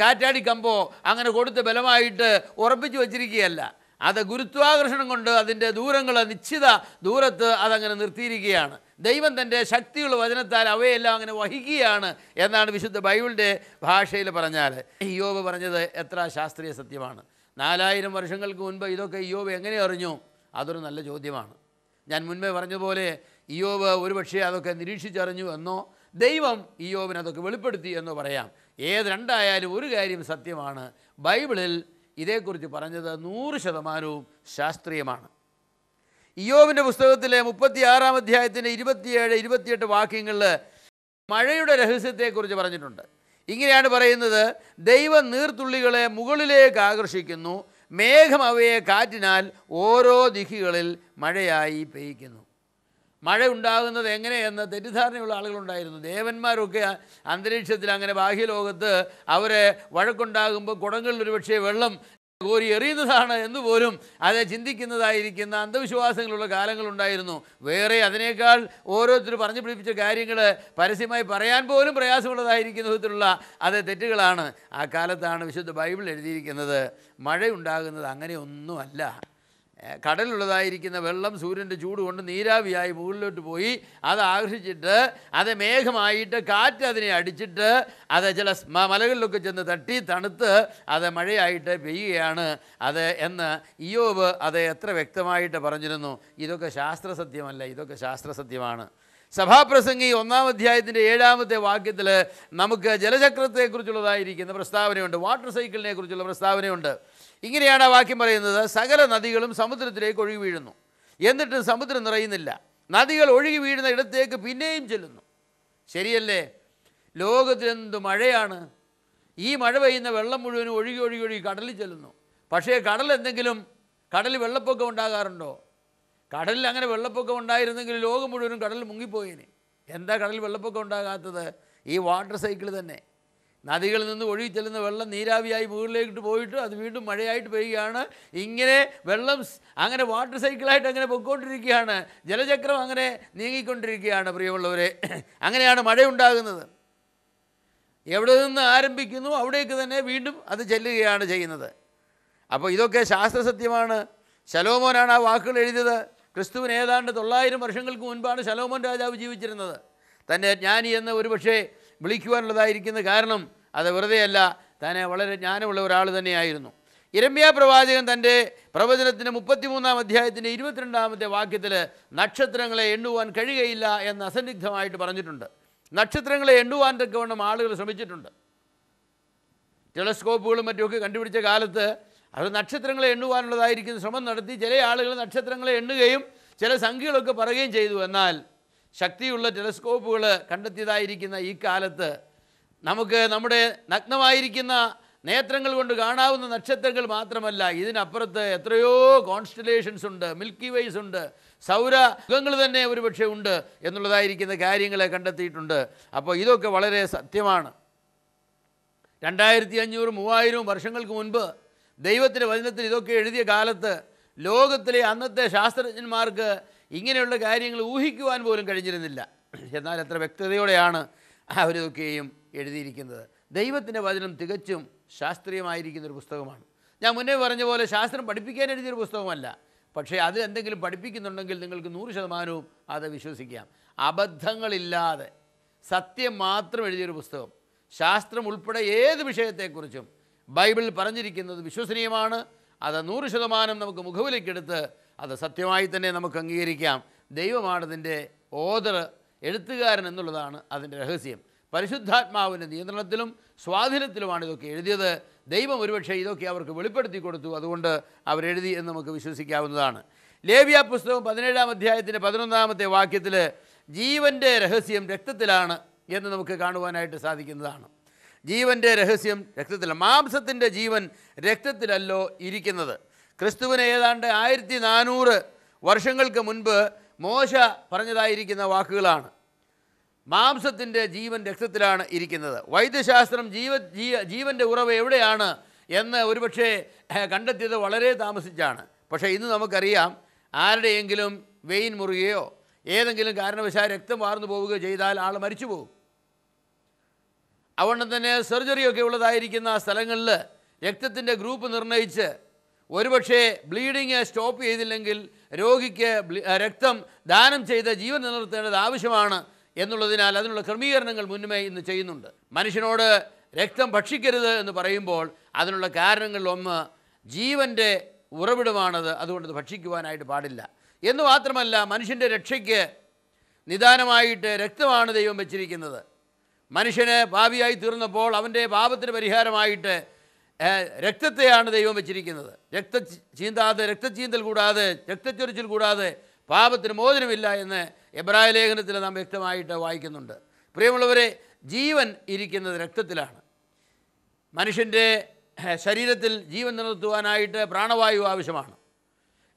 കാറ്റാടിക്കമ്പോ കാറ്റാടി കമ്പോ അങ്ങനെ കൊടുത്ത് ബലമായിട്ട് ഉറപ്പിച്ചു വച്ചിരിക്കുകയല്ല. അത് ഗുരുത്വാകർഷണം കൊണ്ട് അതിന്റെ ദൂരങ്ങൾ നിശ്ചിത ദൂരത്ത് അതങ്ങനെ നിർത്തിയിരിക്കുകയാണ്. ദൈവം തന്റെ ശക്തിയുള്ള വചനത്താൽ അവയെല്ലാം അങ്ങനെ വഹിക്കുകയാണ് എന്നാണ് വിശുദ്ധ ബൈബിളിന്റെ ഭാഷയിൽ പറഞ്ഞാൽ. യോബ് പറഞ്ഞത് എത്ര ശാസ്ത്രീയ സത്യമാണ്. നാലായിരം വർഷങ്ങൾക്ക് മുൻപ് ഇതൊക്കെ യോബ് എങ്ങനെ അറിഞ്ഞു? അതൊരു നല്ല ചോദ്യമാണ്. ഞാൻ മുൻപേ പറഞ്ഞതുപോലെ ഇയോബ് ഒരുപക്ഷെ അതൊക്കെ നിരീക്ഷിച്ചറിഞ്ഞു എന്നോ ദൈവം ഇയോബിന് അതൊക്കെ വെളിപ്പെടുത്തി എന്നോ പറയാം. ഏത് രണ്ടായാലും ഒരു കാര്യം സത്യമാണ്. ബൈബിളിൽ ഇതേക്കുറിച്ച് പറഞ്ഞത് നൂറ് ശതമാനവും ശാസ്ത്രീയമാണ്. ഇയോവിന്റെ പുസ്തകത്തിലെ മുപ്പത്തി ആറാം അധ്യായത്തിന്റെ ഇരുപത്തിയേഴ് ഇരുപത്തിയെട്ട് വാക്യങ്ങളിൽ മഴയുടെ രഹസ്യത്തെക്കുറിച്ച് പറഞ്ഞിട്ടുണ്ട്. ഇങ്ങനെയാണ് പറയുന്നത് ദൈവം നീർത്തുള്ളികളെ മുകളിലേക്ക് ആകർഷിക്കുന്നു മേഘം അവയെ കാറ്റിനാൽ ഓരോ ദിക്കുകളിൽ മഴയായി പെയ്യ്ക്കുന്നു മഴ ഉണ്ടാകുന്നത് എങ്ങനെയെന്ന് തെറ്റിദ്ധാരണയുള്ള ആളുകളുണ്ടായിരുന്നു. ദേവന്മാരൊക്കെ അന്തരീക്ഷത്തിൽ അങ്ങനെ ബാഹ്യലോകത്ത് അവരെ വഴക്കുണ്ടാകുമ്പോൾ കുടങ്ങളിൽ ഒരുപക്ഷെ വെള്ളം കോരി എറിയുന്നതാണ് എന്ന് പോലും അത് ചിന്തിക്കുന്നതായിരിക്കുന്ന അന്ധവിശ്വാസങ്ങളുള്ള കാലങ്ങളുണ്ടായിരുന്നു. വേറെ അതിനേക്കാൾ ഓരോരുത്തർ പറഞ്ഞു പിടിപ്പിച്ച കാര്യങ്ങൾ പരസ്യമായി പറയാൻ പോലും പ്രയാസമുള്ളതായിരിക്കുന്ന വിധത്തിലുള്ള അത് തെറ്റുകളാണ് ആ കാലത്താണ് വിശുദ്ധ ബൈബിൾ എഴുതിയിരിക്കുന്നത്. മഴയുണ്ടാകുന്നത് അങ്ങനെയൊന്നുമല്ല. ഏ, കടലിലുള്ളതായിരിക്കുന്ന വെള്ളം സൂര്യന്റെ ചൂട് കൊണ്ട് നീരാവിയായി മുകളിലോട്ട് പോയി. അത് ആകർഷിച്ചിട്ട് അത് മേഘമായിട്ട് കാറ്റ് അതിനെ അടിച്ചിട്ട് അത് ചില മലകളിലൊക്കെ ചെന്ന് തട്ടി തണുത്ത് അത് മഴയായിട്ട് പെയ്യുകയാണ്. അത് എന്ന് ഇയോബ് അത് എത്ര വ്യക്തമായിട്ട് പറഞ്ഞിരുന്നു. ഇതൊക്കെ ശാസ്ത്രസത്യമല്ല ഇതൊക്കെ ശാസ്ത്രസത്യമാണ്. സഭാപ്രസംഗി ഒന്നാം അധ്യായത്തിന്റെ ഏഴാമത്തെ വാക്യത്തിൽ നമുക്ക് ജലചക്രത്തെക്കുറിച്ചുള്ളതായിരിക്കുന്ന പ്രസ്താവനയുണ്ട്. വാട്ടർ സൈക്കിളിനെ കുറിച്ചുള്ള പ്രസ്താവനയുണ്ട്. ഇങ്ങനെയാണ് ആ വാക്യം പറയുന്നത്. സകല നദികളും സമുദ്രത്തിലേക്ക് ഒഴുകി വീഴുന്നു. എന്നിട്ടും സമുദ്രം നിറയുന്നില്ല. നദികൾ ഒഴുകി വീഴുന്ന ഇടത്തേക്ക് പിന്നെയും ചെല്ലുന്നു. ശരിയല്ലേ? ലോകത്തിലെന്ത് മഴയാണ്? ഈ മഴ പെയ്യുന്ന വെള്ളം മുഴുവനും ഒഴുകി ഒഴുകി ഒഴുകി കടലിൽ ചെല്ലുന്നു. പക്ഷേ കടൽ എന്തെങ്കിലും കടലിൽ വെള്ളപ്പൊക്കം ഉണ്ടാകാറുണ്ടോ? കടലിൽ അങ്ങനെ വെള്ളപ്പൊക്കം ഉണ്ടായിരുന്നെങ്കിൽ ലോകം മുഴുവനും കടലിൽ മുങ്ങിപ്പോയേനെ. എന്താ കടലിൽ വെള്ളപ്പൊക്കം ഉണ്ടാകാത്തത്? ഈ വാട്ടർ സൈക്കിൾ തന്നെ. നദികളിൽ നിന്ന് ഒഴുകി ചെല്ലുന്ന വെള്ളം നീരാവിയായി മുകളിലേക്കിട്ട് പോയിട്ട് അത് വീണ്ടും മഴയായിട്ട് പെയ്യുകയാണ്. ഇങ്ങനെ വെള്ളം അങ്ങനെ വാട്ടർ സൈക്കിളായിട്ട് അങ്ങനെ പൊയ്ക്കൊണ്ടിരിക്കുകയാണ്. ജലചക്രം അങ്ങനെ നീങ്ങിക്കൊണ്ടിരിക്കുകയാണ് പ്രിയമുള്ളവരെ. അങ്ങനെയാണ് മഴയുണ്ടാകുന്നത്. എവിടെ നിന്ന് ആരംഭിക്കുന്നു അവിടേക്ക് തന്നെ വീണ്ടും അത് ചെല്ലുകയാണ് ചെയ്യുന്നത്. അപ്പോൾ ഇതൊക്കെ ശാസ്ത്രസത്യമാണ്. ശലോമോനാണ് ആ വാക്കുകൾ എഴുതിയത്. ക്രിസ്തുവിന് ഏതാണ്ട് തൊള്ളായിരം വർഷങ്ങൾക്ക് മുൻപാണ് ശലോമോൻ രാജാവ് ജീവിച്ചിരുന്നത്. തന്റെ ജ്ഞാനി എന്ന് ഒരുപക്ഷെ വിളിക്കുവാനുള്ളതായിരിക്കുന്ന കാരണം അത് വെറുതെയല്ല തന്നെ വളരെ ജ്ഞാനമുള്ള ഒരാൾ തന്നെയായിരുന്നു. ഇരമ്യ പ്രവാചകൻ തന്റെ പ്രവചനത്തിന്റെ മുപ്പത്തിമൂന്നാം അധ്യായത്തിന്റെ ഇരുപത്തിരണ്ടാമത്തെ വാക്യത്തിൽ നക്ഷത്രങ്ങളെ എണ്ണുവാൻ കഴിയുകയില്ല എന്ന് അസന്നിഗ്ധമായിട്ട് പറഞ്ഞിട്ടുണ്ട്. നക്ഷത്രങ്ങളെ എണ്ണുവാൻ തക്കവണ്ണം ആളുകൾ ശ്രമിച്ചിട്ടുണ്ട്. ടെലസ്കോപ്പുകളും മറ്റുമൊക്കെ കണ്ടുപിടിച്ച കാലത്ത് അവർ നക്ഷത്രങ്ങളെ എണ്ണുവാനുള്ളതായിരിക്കുന്ന ശ്രമം നടത്തി ചില ആളുകൾ നക്ഷത്രങ്ങളെ എണ്ണുകയും ചില സംഖ്യകളൊക്കെ പറയുകയും ചെയ്തു. എന്നാൽ ശക്തിയുള്ള ടെലസ്കോപ്പുകൾ കണ്ടെത്തിയതായിരിക്കുന്ന ഈ കാലത്ത് നമുക്ക് നമ്മുടെ നഗ്നമായിരിക്കുന്ന നേത്രങ്ങൾ കൊണ്ട് കാണാവുന്ന നക്ഷത്രങ്ങൾ മാത്രമല്ല ഇതിനപ്പുറത്ത് എത്രയോ കോൺസ്റ്റലേഷൻസ് ഉണ്ട് മിൽക്കി വേസ് ഉണ്ട് സൗര യുഗങ്ങൾ തന്നെ ഒരുപക്ഷെ ഉണ്ട് എന്നുള്ളതായിരിക്കുന്ന കാര്യങ്ങളെ കണ്ടെത്തിയിട്ടുണ്ട്. അപ്പോൾ ഇതൊക്കെ വളരെ സത്യമാണ്. രണ്ടായിരത്തി അഞ്ഞൂറ് മൂവായിരവും വർഷങ്ങൾക്ക് മുൻപ് ദൈവത്തിന്റെ വചനത്തിൽ ഇതൊക്കെ എഴുതിയ കാലത്ത് ലോകത്തിലെ അന്നത്തെ ശാസ്ത്രജ്ഞന്മാർക്ക് ഇങ്ങനെയുള്ള കാര്യങ്ങൾ ഊഹിക്കുവാൻ പോലും കഴിഞ്ഞിരുന്നില്ല. എന്നാൽ എത്ര വ്യക്തതയോടെയാണ് അവരിതൊക്കെയും എഴുതിയിരിക്കുന്നത്. ദൈവത്തിന്റെ വചനം തികച്ചും ശാസ്ത്രീയമായിരിക്കുന്ന ഒരു പുസ്തകമാണ്. ഞാൻ മുന്നേ പറഞ്ഞ പോലെ ശാസ്ത്രം പഠിപ്പിക്കാൻ എഴുതിയൊരു പുസ്തകമല്ല. പക്ഷേ അത് എന്തെങ്കിലും പഠിപ്പിക്കുന്നുണ്ടെങ്കിൽ നിങ്ങൾക്ക് നൂറ് ശതമാനവും അത് വിശ്വസിക്കാം. അബദ്ധങ്ങളില്ലാതെ സത്യം മാത്രം എഴുതിയൊരു പുസ്തകം. ശാസ്ത്രം ഉൾപ്പെടെ ഏത് വിഷയത്തെക്കുറിച്ചും ബൈബിൾ പറഞ്ഞിരിക്കുന്നത് വിശ്വസനീയമാണ്. അത് നൂറ് ശതമാനം നമുക്ക് മുഖവിലേക്കെടുത്ത് അത് സത്യമായി തന്നെ നമുക്ക് അംഗീകരിക്കാം. ദൈവമാണതിന്റെ ഓദർ എഴുത്തുകാരൻ എന്നുള്ളതാണ് അതിന്റെ രഹസ്യം. പരിശുദ്ധാത്മാവിന്റെ നിയന്ത്രണത്തിലും സ്വാധീനത്തിലുമാണ് ഇതൊക്കെ എഴുതിയത്. ദൈവം ഒരുപക്ഷെ ഇതൊക്കെ അവർക്ക് വെളിപ്പെടുത്തി കൊടുത്തു. അതുകൊണ്ട് അവരെഴുതി എന്ന് നമുക്ക് വിശ്വസിക്കാവുന്നതാണ്. ലേവ്യ പുസ്തകം പതിനേഴാം അധ്യായത്തിന്റെ പതിനൊന്നാമത്തെ വാക്യത്തിൽ ജീവന്റെ രഹസ്യം രക്തത്തിലാണ് എന്ന് നമുക്ക് കാണുവാനായിട്ട് സാധിക്കുന്നതാണ്. ജീവന്റെ രഹസ്യം രക്തത്തില മാംസത്തിന്റെ ജീവൻ രക്തത്തിലല്ലോ ഇരിക്കുന്നത്. ക്രിസ്തുവിന് ഏതാണ്ട് ആയിരത്തി നാനൂറ് വർഷങ്ങൾക്ക് മുൻപ് മോശ പറഞ്ഞതായിരിക്കുന്ന വാക്കുകളാണ്. മാംസത്തിന്റെ ജീവൻ രക്തത്തിലാണ് ഇരിക്കുന്നത്. വൈദ്യശാസ്ത്രം ജീവ ജീവന്റെ ഉറവ് എവിടെയാണ് എന്ന് ഒരുപക്ഷെ കണ്ടെത്തിയത് വളരെ താമസിച്ചാണ്. പക്ഷേ ഇന്ന് നമുക്കറിയാം ആരുടെയെങ്കിലും വെയിൻ മുറുകയോ ഏതെങ്കിലും കാരണവശാൽ രക്തം വാർന്നു പോവുകയോ ചെയ്താൽ ആൾ മരിച്ചു പോകും. അതുകൊണ്ട് തന്നെ സർജറിയൊക്കെ ഉള്ളതായിരിക്കുന്ന സ്ഥലങ്ങളിൽ രക്തത്തിന്റെ ഗ്രൂപ്പ് നിർണയിച്ച് ഒരുപക്ഷെ ബ്ലീഡിങ് സ്റ്റോപ്പ് ചെയ്തില്ലെങ്കിൽ രോഗിക്ക് രക്തം ദാനം ചെയ്ത് ജീവൻ നിലനിർത്തേണ്ടത് ആവശ്യമാണ് എന്നുള്ളതിനാൽ അതിനുള്ള ക്രമീകരണങ്ങൾ മുന്നുമേ ഇന്ന് ചെയ്യുന്നുണ്ട്. മനുഷ്യനോട് രക്തം ഭക്ഷിക്കരുത് എന്ന് പറയുമ്പോൾ അതിനുള്ള കാരണങ്ങളിൽ ഒന്ന് ജീവന്റെ ഉറവിടമാണത് അതുകൊണ്ട് ഭക്ഷിക്കുവാനായിട്ട് പാടില്ല. എന്ന് മാത്രമല്ല മനുഷ്യന്റെ രക്ഷയ്ക്ക് നിദാനമായിട്ട് രക്തമാണ് ദൈവം വെച്ചിരിക്കുന്നത്. മനുഷ്യന് പാപിയായി തീർന്നപ്പോൾ അവന്റെ പാപത്തിന് പരിഹാരമായിട്ട് രക്തത്തെയാണ് ദൈവം വെച്ചിരിക്കുന്നത്. രക്ത ചീന്താതെ രക്തചീന്തൽ കൂടാതെ രക്തച്ചൊരിച്ചിൽ കൂടാതെ പാപത്തിന് മോചനമില്ല എന്ന് എബ്രായ ലേഖനത്തിൽ നാം വ്യക്തമായിട്ട് വായിക്കുന്നുണ്ട്. പ്രിയമുള്ളവരെ ജീവൻ ഇരിക്കുന്നത് രക്തത്തിലാണ്. മനുഷ്യന്റെ ശരീരത്തിൽ ജീവൻ നിലനിർത്തുവാനായിട്ട് പ്രാണവായു ആവശ്യമാണ്.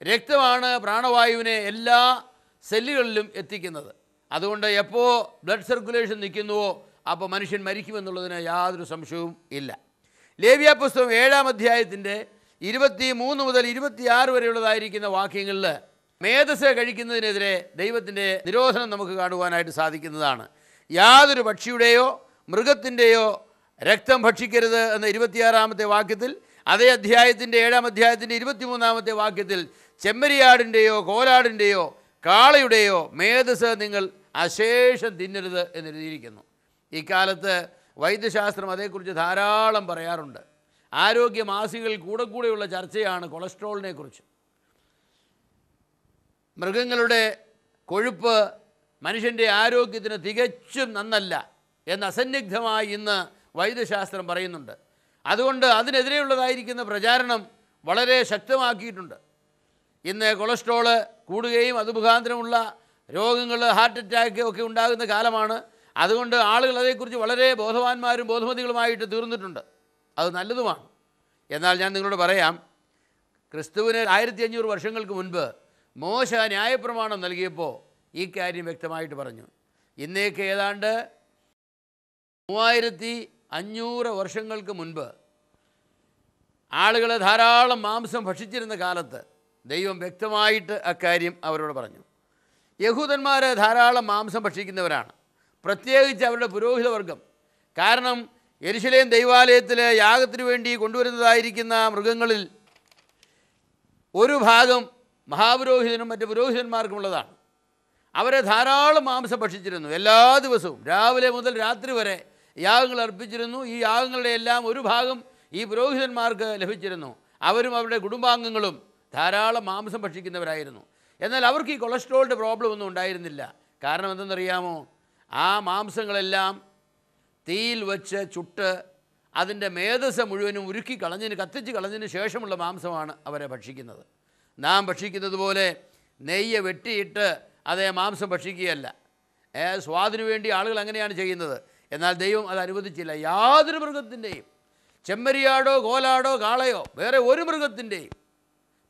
രക്തമാണ് പ്രാണവായുവിനെ എല്ലാ സെല്ലുകളിലും എത്തിക്കുന്നത്. അതുകൊണ്ട് എപ്പോൾ ബ്ലഡ് സർക്കുലേഷൻ നിൽക്കുന്നുവോ അപ്പോൾ മനുഷ്യൻ മരിക്കുമെന്നുള്ളതിന് യാതൊരു സംശയവും ഇല്ല. ലേവ്യ പുസ്തകം ഏഴാം അധ്യായത്തിന്റെ ഇരുപത്തി മൂന്ന് മുതൽ ഇരുപത്തിയാറ് വരെയുള്ളതായിരിക്കുന്ന വാക്യങ്ങളിൽ മേധസ് കഴിക്കുന്നതിനെതിരെ ദൈവത്തിന്റെ നിരോധനം നമുക്ക് കാണുവാനായിട്ട് സാധിക്കുന്നതാണ്. യാതൊരു പക്ഷിയുടെയോ മൃഗത്തിന്റെയോ രക്തം ഭക്ഷിക്കരുത് എന്ന ഇരുപത്തിയാറാമത്തെ വാക്യത്തിൽ അതേ അധ്യായത്തിന്റെ ഏഴാം അധ്യായത്തിന്റെ ഇരുപത്തിമൂന്നാമത്തെ വാക്യത്തിൽ ചെമ്മരിയാടിന്റെയോ കോലാടിന്റെയോ കാളയുടെയോ മേധസ് നിങ്ങൾ അശേഷം തിന്നരുത് എന്നെഴുതിയിരിക്കുന്നു. ഇക്കാലത്ത് വൈദ്യശാസ്ത്രം അതേക്കുറിച്ച് ധാരാളം പറയാറുണ്ട്. ആരോഗ്യ മാസികകൾ കൂടെ കൂടെയുള്ള ചർച്ചയാണ് കൊളസ്ട്രോളിനെ കുറിച്ച് മൃഗങ്ങളുടെ കൊഴുപ്പ് മനുഷ്യന്റെ ആരോഗ്യത്തിന് തികച്ചും നന്നല്ല എന്ന് അസന്നിഗ്ധമായി ഇന്ന് വൈദ്യശാസ്ത്രം പറയുന്നുണ്ട്. അതുകൊണ്ട് അതിനെതിരെയുള്ളതായിരിക്കുന്ന പ്രചാരണം വളരെ ശക്തമാക്കിയിട്ടുണ്ട്. ഇന്ന് കൊളസ്ട്രോൾ കൂടുകയും അത് മുഖാന്തരമുള്ള രോഗങ്ങൾ ഹാർട്ട് അറ്റാക്ക് ഒക്കെ ഉണ്ടാകുന്ന കാലമാണ്. അതുകൊണ്ട് ആളുകൾ അതേക്കുറിച്ച് വളരെ ബോധവാന്മാരും ബോധമതികളുമായിട്ട് തീർന്നിട്ടുണ്ട്. അത് നല്ലതുമാണ്. എന്നാൽ ഞാൻ നിങ്ങളോട് പറയാം ക്രിസ്തുവിന് ആയിരത്തി അഞ്ഞൂറ് വർഷങ്ങൾക്ക് മുൻപ് മോശ ന്യായപ്രമാണം നൽകിയപ്പോൾ ഈ കാര്യം വ്യക്തമായിട്ട് പറഞ്ഞു. ഇന്നേക്ക് ഏതാണ്ട് മൂവായിരത്തി അഞ്ഞൂറ് വർഷങ്ങൾക്ക് മുൻപ് ആളുകളെ ധാരാളം മാംസം ഭക്ഷിച്ചിരുന്ന കാലത്ത് ദൈവം വ്യക്തമായിട്ട് അക്കാര്യം അവരോട് പറഞ്ഞു. യഹൂദന്മാർ ധാരാളം മാംസം ഭക്ഷിക്കുന്നവരാണ്. പ്രത്യേകിച്ച് അവരുടെ പുരോഹിതവർഗം കാരണം എരിശിലേം ദൈവാലയത്തിലെ യാഗത്തിനു വേണ്ടി കൊണ്ടുവരുന്നതായിരിക്കുന്ന മൃഗങ്ങളിൽ ഒരു ഭാഗം മഹാപുരോഹിതനും മറ്റ് പുരോഹിതന്മാർക്കുമുള്ളതാണ്. അവരെ ധാരാളം മാംസം ഭക്ഷിച്ചിരുന്നു. എല്ലാ ദിവസവും രാവിലെ മുതൽ രാത്രി വരെ യാഗങ്ങൾ അർപ്പിച്ചിരുന്നു. ഈ യാഗങ്ങളുടെ എല്ലാം ഒരു ഭാഗം ഈ പുരോഹിതന്മാർക്ക് ലഭിച്ചിരുന്നു. അവരും അവരുടെ കുടുംബാംഗങ്ങളും ധാരാളം മാംസം ഭക്ഷിക്കുന്നവരായിരുന്നു. എന്നാൽ അവർക്ക് ഈ കൊളസ്ട്രോളിന്റെ പ്രോബ്ലം ഒന്നും ഉണ്ടായിരുന്നില്ല. കാരണം എന്തെന്നറിയാമോ? ആ മാംസങ്ങളെല്ലാം തീയിൽ വച്ച് ചുട്ട് അതിന്റെ മേധസ് മുഴുവനും ഉരുക്കി കളഞ്ഞതിന് കത്തിച്ച് കളഞ്ഞതിന് ശേഷമുള്ള മാംസമാണ് അവരെ ഭക്ഷിക്കുന്നത്. നാം ഭക്ഷിക്കുന്നത് പോലെ നെയ്യ് വെട്ടിയിട്ട് അതേ മാംസം ഭക്ഷിക്കുകയല്ല. സ്വാദിനു വേണ്ടി ആളുകൾ അങ്ങനെയാണ് ചെയ്യുന്നത്. എന്നാൽ ദൈവം അത് അനുവദിച്ചില്ല. യാതൊരു മൃഗത്തിന്റെയും ചെമ്മരിയാടോ കോലാടോ കാളയോ വേറെ ഒരു മൃഗത്തിന്റെയും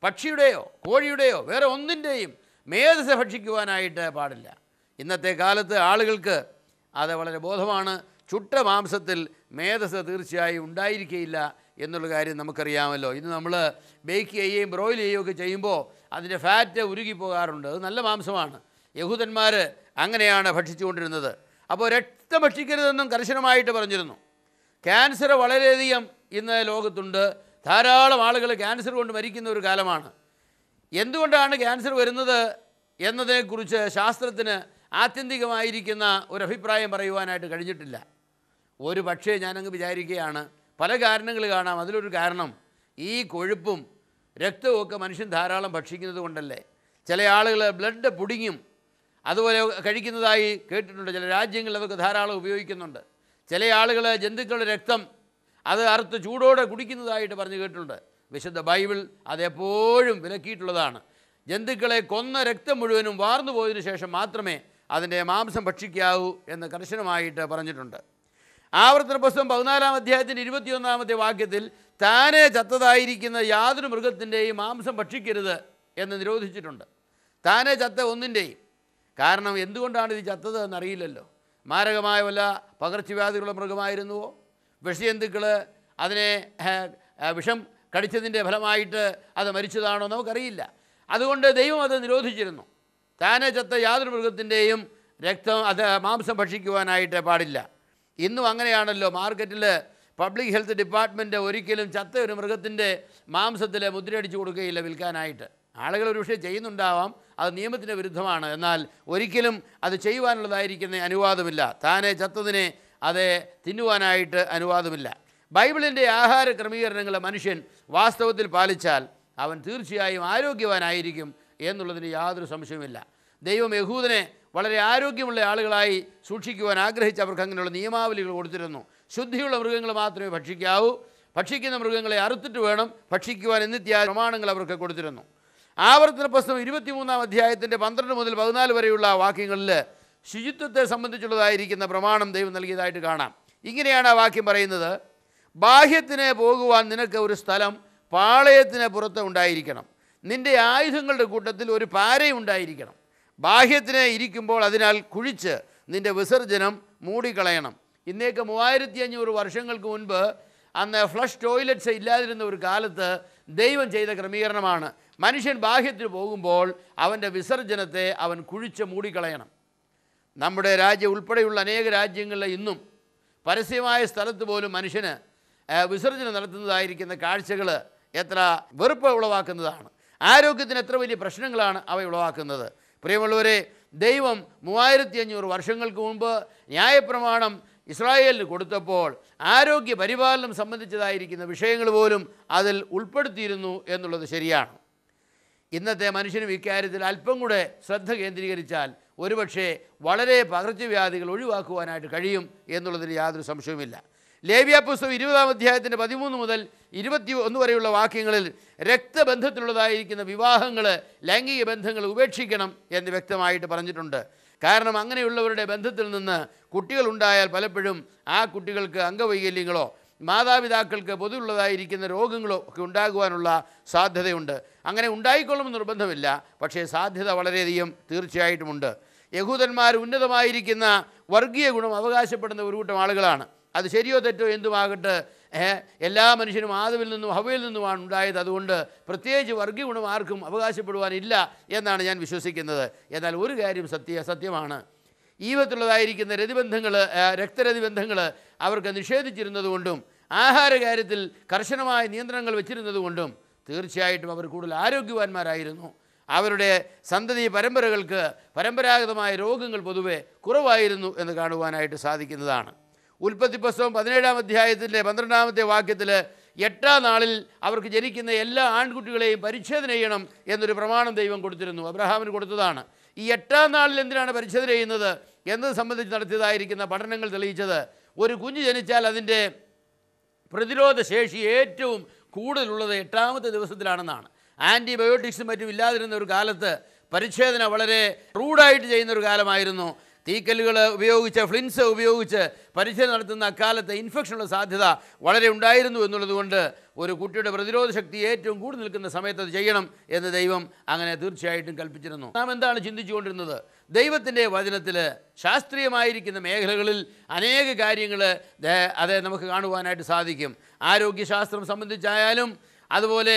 പക്ഷിയുടെയോ കോഴിയുടെയോ വേറെ ഒന്നിന്റെയും മേധസ് ഭക്ഷിക്കുവാനായിട്ട് പാടില്ല. ഇന്നത്തെ കാലത്ത് ആളുകൾക്ക് അത് വളരെ ബോധമാണ്. ചുട്ട മാംസത്തിൽ മേധസ് തീർച്ചയായും ഉണ്ടായിരിക്കുകയില്ല എന്നുള്ള കാര്യം നമുക്കറിയാമല്ലോ. ഇന്ന് നമ്മൾ ബേക്ക് ചെയ്യുകയും ബ്രോയിൽ ചെയ്യുകയും ഒക്കെ ചെയ്യുമ്പോൾ അതിന്റെ ഫാറ്റ് ഉരുകി പോകാറുണ്ട്. അത് നല്ല മാംസമാണ്. യഹൂദന്മാർ അങ്ങനെയാണ് ഭക്ഷിച്ചുകൊണ്ടിരുന്നത്. അപ്പോൾ രക്തം ഭക്ഷിക്കരുതെന്നും കർശനമായിട്ട് പറഞ്ഞിരുന്നു. ക്യാൻസർ വളരെയധികം ഇന്ന് ലോകത്തുണ്ട്. ധാരാളം ആളുകൾ ക്യാൻസർ കൊണ്ട് മരിക്കുന്ന ഒരു കാലമാണ്. എന്തുകൊണ്ടാണ് ക്യാൻസർ വരുന്നത് എന്നതിനെക്കുറിച്ച് ശാസ്ത്രത്തിന് ആത്യന്തികമായിരിക്കുന്ന ഒരു അഭിപ്രായം പറയുവാനായിട്ട് കഴിഞ്ഞിട്ടില്ല. ഒരു പക്ഷേ ഞാനങ്ങ് വിചാരിക്കുകയാണ് പല കാരണങ്ങൾ കാണാം. അതിലൊരു കാരണം ഈ കൊഴുപ്പും രക്തവും ഒക്കെ മനുഷ്യൻ ധാരാളം ഭക്ഷിക്കുന്നത് കൊണ്ടല്ലേ? ചില ആളുകൾ ബ്ലഡ് പുടിങ്ങും. അതുപോലെ കഴിക്കുന്നതായി കേട്ടിട്ടുണ്ട്. ചില രാജ്യങ്ങളിൽ അതൊക്കെ ധാരാളം ഉപയോഗിക്കുന്നുണ്ട്. ചില ആളുകൾ ജന്തുക്കളുടെ രക്തം അത് അറുത്ത് ചൂടോടെ കുടിക്കുന്നതായിട്ട് പറഞ്ഞു കേട്ടിട്ടുണ്ട്. വിശുദ്ധ ബൈബിൾ അതെപ്പോഴും വിലക്കിയിട്ടുള്ളതാണ്. ജന്തുക്കളെ കൊന്ന രക്തം മുഴുവനും വാർന്നു പോയതിനു ശേഷം മാത്രമേ അതിന്റെ മാംസം ഭക്ഷിക്കാവൂ എന്ന് കർശനമായിട്ട് പറഞ്ഞിട്ടുണ്ട്. ആവർത്തന പുസ്തകം പതിനാലാം അധ്യായത്തിന്റെ ഇരുപത്തിയൊന്നാമത്തെ വാക്യത്തിൽ താനെ ചത്തതായിരിക്കുന്ന യാതൊരു മൃഗത്തിന്റെയും മാംസം ഭക്ഷിക്കരുത് എന്ന് നിരോധിച്ചിട്ടുണ്ട്. താനെ ചത്ത ഒന്നിന്റെയും. കാരണം എന്തുകൊണ്ടാണ് ഇത് ചത്തത് എന്നറിയില്ലല്ലോ മാരകമായ വല്ല പകർച്ചവ്യാധികളുള്ള മൃഗമായിരുന്നുവോ? വിഷജന്തുക്കൾ അതിനെ വിഷം കടിച്ചതിന്റെ ഫലമായിട്ട് അത് മരിച്ചതാണോ നമുക്കറിയില്ല. അതുകൊണ്ട് ദൈവം അത് നിരോധിച്ചിരുന്നു. താനെ ചത്ത യാതൊരു മൃഗത്തിന്റെയും രക്തം അത് മാംസം ഭക്ഷിക്കുവാനായിട്ട് പാടില്ല. ഇന്നും അങ്ങനെയാണല്ലോ. മാർക്കറ്റിൽ പബ്ലിക് ഹെൽത്ത് ഡിപ്പാർട്ട്മെന്റ് ഒരിക്കലും ചത്ത ഒരു മൃഗത്തിന്റെ മാംസത്തിൽ മുദ്രയടിച്ചു കൊടുക്കുകയില്ല വിൽക്കാനായിട്ട്. ആളുകൾ ഒരു പക്ഷേ ചെയ്യുന്നുണ്ടാവാം അത് നിയമത്തിന് വിരുദ്ധമാണ്. എന്നാൽ ഒരിക്കലും അത് ചെയ്യുവാനുള്ളതായിരിക്കുന്ന അനുവാദമില്ല. താനെ ചത്തതിനെ അത് തിന്നുവാനായിട്ട് അനുവാദമില്ല. ബൈബിളിന്റെ ആഹാര ക്രമീകരണങ്ങൾ മനുഷ്യൻ വാസ്തവത്തിൽ പാലിച്ചാൽ അവൻ തീർച്ചയായും ആരോഗ്യവാനായിരിക്കും എന്നുള്ളതിന് യാതൊരു സംശയവുമില്ല. ദൈവം യഹൂദനെ വളരെ ആരോഗ്യമുള്ള ആളുകളായി സൂക്ഷിക്കുവാൻ ആഗ്രഹിച്ച് അവർക്ക് അങ്ങനെയുള്ള നിയമാവലികൾ കൊടുത്തിരുന്നു. ശുദ്ധിയുള്ള മൃഗങ്ങൾ മാത്രമേ ഭക്ഷിക്കാവൂ. ഭക്ഷിക്കുന്ന മൃഗങ്ങളെ അറുത്തിട്ട് വേണം ഭക്ഷിക്കുവാൻ എന്നിത്യാ പ്രമാണങ്ങൾ അവർക്ക് കൊടുത്തിരുന്നു. ആവർത്തന പുസ്തകം ഇരുപത്തിമൂന്നാം അധ്യായത്തിന്റെ പന്ത്രണ്ട് മുതൽ പതിനാല് വരെയുള്ള വാക്യങ്ങളിൽ ശുചിത്വത്തെ സംബന്ധിച്ചുള്ളതായിരിക്കുന്ന പ്രമാണം ദൈവം നൽകിയതായിട്ട് കാണാം. ഇങ്ങനെയാണ് ആ വാക്യം പറയുന്നത്. ബാഹ്യത്തിന് പോകുവാൻ നിനക്ക് ഒരു സ്ഥലം പാളയത്തിന് പുറത്ത് ഉണ്ടായിരിക്കണം. നിന്റെ ആയുധങ്ങളുടെ കൂട്ടത്തിൽ ഒരു പാരയും ഉണ്ടായിരിക്കണം ബാഹ്യത്തിന് ഇരിക്കുമ്പോൾ അതിനാൽ കുഴിച്ച് നിന്റെ വിസർജനം മൂടിക്കളയണം. ഇന്നേക്ക് മൂവായിരത്തി അഞ്ഞൂറ് വർഷങ്ങൾക്ക് മുൻപ് അന്ന് ഫ്ലഷ് ടോയ്ലറ്റ്സ് ഇല്ലാതിരുന്ന ഒരു കാലത്ത് ദൈവം ചെയ്ത ക്രമീകരണമാണ്. മനുഷ്യൻ ബാഹ്യത്തിന് പോകുമ്പോൾ അവന്റെ വിസർജനത്തെ അവൻ കുഴിച്ച് മൂടിക്കളയണം. നമ്മുടെ രാജ്യം ഉൾപ്പെടെയുള്ള അനേക രാജ്യങ്ങളിൽ ഇന്നും പരസ്യമായ സ്ഥലത്ത് പോലും മനുഷ്യന് വിസർജനം നടത്തുന്നതായിരിക്കുന്ന കാഴ്ചകൾ എത്ര വെറുപ്പ് ഉളവാക്കുന്നതാണ്. ആരോഗ്യത്തിന് എത്ര വലിയ പ്രശ്നങ്ങളാണ് അവ ഉളവാക്കുന്നത്. പ്രിയമുള്ളവരെ ദൈവം മൂവായിരത്തി അഞ്ഞൂറ് വർഷങ്ങൾക്ക് മുമ്പ് ന്യായപ്രമാണം ഇസ്രായേലിന് കൊടുത്തപ്പോൾ ആരോഗ്യ പരിപാലനം സംബന്ധിച്ചതായിരിക്കുന്ന വിഷയങ്ങൾ പോലും അതിൽ ഉൾപ്പെടുത്തിയിരുന്നു എന്നുള്ളത് ശരിയാണ്. ഇന്നത്തെ മനുഷ്യനും ഇക്കാര്യത്തിൽ അല്പം കൂടെ ശ്രദ്ധ കേന്ദ്രീകരിച്ചാൽ ഒരുപക്ഷെ വളരെ പകർച്ചവ്യാധികൾ ഒഴിവാക്കുവാനായിട്ട് കഴിയും എന്നുള്ളതിൽ യാതൊരു സംശയവുമില്ല. ലേവ്യ പുസ്തകം ഇരുപതാം അധ്യായത്തിന്റെ പതിമൂന്ന് മുതൽ ഇരുപത്തി ഒന്ന് വരെയുള്ള വാക്യങ്ങളിൽ രക്തബന്ധത്തിലുള്ളതായിരിക്കുന്ന വിവാഹങ്ങൾ ലൈംഗിക ബന്ധങ്ങൾ ഉപേക്ഷിക്കണം എന്ന് വ്യക്തമായിട്ട് പറഞ്ഞിട്ടുണ്ട്. കാരണം അങ്ങനെയുള്ളവരുടെ ബന്ധത്തിൽ നിന്ന് കുട്ടികളുണ്ടായാൽ പലപ്പോഴും ആ കുട്ടികൾക്ക് അംഗവൈകല്യങ്ങളോ മാതാപിതാക്കൾക്ക് പൊതുവുള്ളതായിരിക്കുന്ന രോഗങ്ങളോ ഒക്കെ ഉണ്ടാകുവാനുള്ള സാധ്യതയുണ്ട്. അങ്ങനെ ഉണ്ടായിക്കൊള്ളുമെന്ന് നിർബന്ധമില്ല. പക്ഷേ സാധ്യത വളരെയധികം തീർച്ചയായിട്ടുമുണ്ട്. യഹൂദന്മാർ ഉന്നതമായിരിക്കുന്ന വർഗീയ ഗുണം അവകാശപ്പെടുന്ന ഒരു കൂട്ടം ആളുകളാണ്. അത് ശരിയോ തെറ്റോ എന്തുമാകട്ടെ എല്ലാ മനുഷ്യനും ആദവിൽ നിന്നും ഹവയിൽ നിന്നുമാണ് ഉണ്ടായത്. അതുകൊണ്ട് പ്രത്യേകിച്ച് വർഗീയ ഗുണം ആർക്കും അവകാശപ്പെടുവാനില്ല എന്നാണ് ഞാൻ വിശ്വസിക്കുന്നത്. എന്നാൽ ഒരു കാര്യം സത്യ സത്യമാണ്. ഈവത്തുള്ളതായിരിക്കുന്ന രതിബന്ധങ്ങൾ രക്തരതിബന്ധങ്ങൾ അവർക്ക് നിഷേധിച്ചിരുന്നതുകൊണ്ടും ആഹാര കാര്യത്തിൽ കർശനമായ നിയന്ത്രണങ്ങൾ വെച്ചിരുന്നതുകൊണ്ടും തീർച്ചയായിട്ടും അവർ കൂടുതൽ ആരോഗ്യവാന്മാരായിരുന്നു. അവരുടെ സന്തതി പരമ്പരകൾക്ക് പരമ്പരാഗതമായ രോഗങ്ങൾ പൊതുവെ കുറവായിരുന്നു എന്ന് കാണുവാനായിട്ട് സാധിക്കുന്നതാണ്. ഉൽപ്പത്തി പുസ്തകം പതിനേഴാം അധ്യായത്തിന്റെ പന്ത്രണ്ടാമത്തെ വാക്യത്തിൽ എട്ടാം നാളിൽ അവർക്ക് ജനിക്കുന്ന എല്ലാ ആൺകുട്ടികളെയും പരിച്ഛേദന ചെയ്യണം എന്നൊരു പ്രമാണം ദൈവം കൊടുത്തിരുന്നു. അബ്രഹാമിന് കൊടുത്തതാണ്. ഈ എട്ടാം നാളിൽ എന്തിനാണ് പരിച്ഛേദന ചെയ്യുന്നത്? എന്നത് സംബന്ധിച്ച് നടത്തിയതായിരിക്കുന്ന പഠനങ്ങൾ തെളിയിച്ചത് ഒരു കുഞ്ഞ് ജനിച്ചാൽ അതിന്റെ പ്രതിരോധ ശേഷി ഏറ്റവും കൂടുതലുള്ളത് എട്ടാമത്തെ ദിവസത്തിലാണെന്നാണ്. ആന്റിബയോട്ടിക്സും മറ്റും ഇല്ലാതിരുന്ന ഒരു കാലത്ത് പരിച്ഛേദന വളരെ റൂഡായിട്ട് ചെയ്യുന്ന ഒരു കാലമായിരുന്നു. തീക്കല്ലുകൾ ഉപയോഗിച്ച് ഫ്ലിൻസ് ഉപയോഗിച്ച് പരിശീലനം നടത്തുന്ന അക്കാലത്ത് ഇൻഫെക്ഷനുള്ള സാധ്യത വളരെ ഉണ്ടായിരുന്നു എന്നുള്ളതുകൊണ്ട് ഒരു കുട്ടിയുടെ പ്രതിരോധ ശക്തി ഏറ്റവും കൂടുതൽ നിൽക്കുന്ന സമയത്ത് അത് ചെയ്യണം എന്ന് ദൈവം അങ്ങനെ തീർച്ചയായിട്ടും കൽപ്പിച്ചിരുന്നു. നാം എന്താണ് ചിന്തിച്ചുകൊണ്ടിരുന്നത്? ദൈവത്തിന്റെ വചനത്തിൽ ശാസ്ത്രീയമായിരിക്കുന്ന മേഖലകളിൽ അനേക കാര്യങ്ങൾ അതെ നമുക്ക് കാണുവാനായിട്ട് സാധിക്കും. ആരോഗ്യശാസ്ത്രം സംബന്ധിച്ചായാലും അതുപോലെ